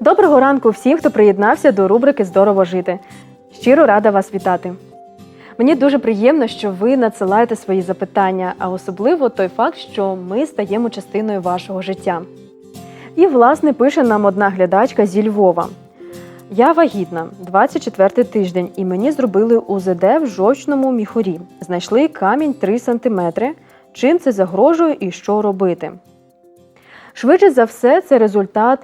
Доброго ранку всім, хто приєднався до рубрики Здорово жити. Щиро рада вас вітати. Мені дуже приємно, що ви надсилаєте свої запитання, а особливо той факт, що ми стаємо частиною вашого життя. І, власне, пише нам одна глядачка зі Львова. Я вагітна, 24 тиждень, і мені зробили УЗД в жовчному міхурі. Знайшли камінь 3 см. Чим це загрожує і що робити? Швидше за все, це результат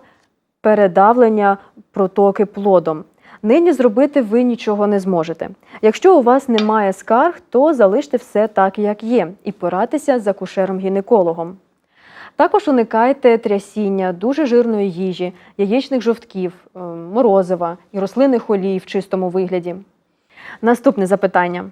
передавлення протоки плодом. Нині зробити ви нічого не зможете. Якщо у вас немає скарг, то залиште все так, як є, і порадьтеся з акушером-гінекологом. Також уникайте трясіння, дуже жирної їжі, яєчних жовтків, е, морозива і рослинних олій в чистому вигляді. Наступне запитання.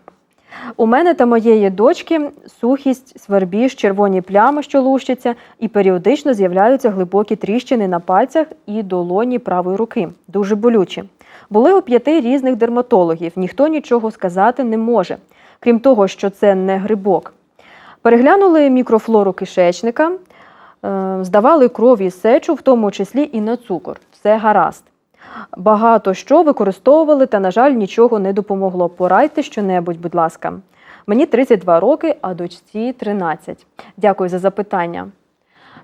У мене та моєї дочки сухість, свербіж, червоні плями, що лущаться, і періодично з'являються глибокі тріщини на пальцях і долоні правої руки. Дуже болючі. Були у п'яти різних дерматологів, ніхто нічого сказати не може, крім того, що це не грибок. Переглянули мікрофлору кишечника, е, здавали кров і сечу, в тому числі і на цукор. Все гаразд. Багато що використовували, та, на жаль, нічого не допомогло. Порадьте щонебудь, будь ласка. Мені 32 роки, а дочці 13. Дякую за запитання.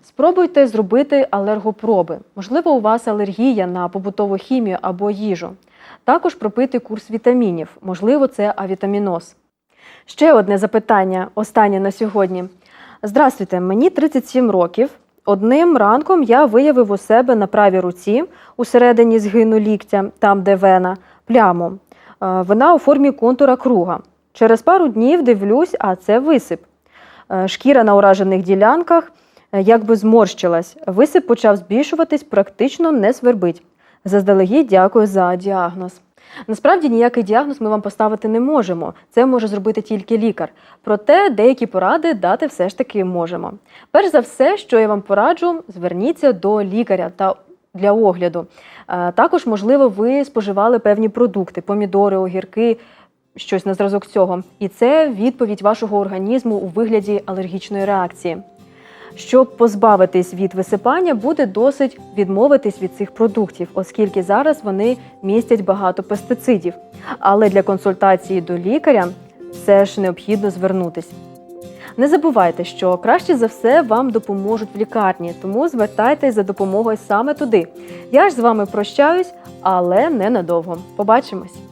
Спробуйте зробити алергопроби. Можливо, у вас алергія на побутову хімію або їжу. Також пропити курс вітамінів. Можливо, це авітаміноз. Ще одне запитання, останнє на сьогодні. Здравствуйте, мені 37 років. Одним ранком я виявив у себе на правій руці, усередині згину ліктя, там де вена, пляму. Е, Вона у формі контура круга. Через пару днів дивлюсь, а це висип. Е, Шкіра на уражених ділянках е, якби зморщилась. Висип почав збільшуватись, практично не свербить. Заздалегідь дякую за діагноз. Насправді ніякий діагноз ми вам поставити не можемо. Це може зробити тільки лікар. Проте деякі поради дати все ж таки можемо. Перш за все, що я вам пораджу, зверніться до лікаря та для огляду. Е, Також, можливо, ви споживали певні продукти, помідори, огірки, щось на зразок цього. І це відповідь вашого організму у вигляді алергічної реакції. Щоб позбавитись від висипання, буде досить відмовитись від цих продуктів, оскільки зараз вони містять багато пестицидів. Але для консультації до лікаря все ж необхідно звернутись. Не забувайте, що краще за все вам допоможуть в лікарні, тому звертайтесь за допомогою саме туди. Я ж з вами прощаюсь, але ненадовго. Побачимось!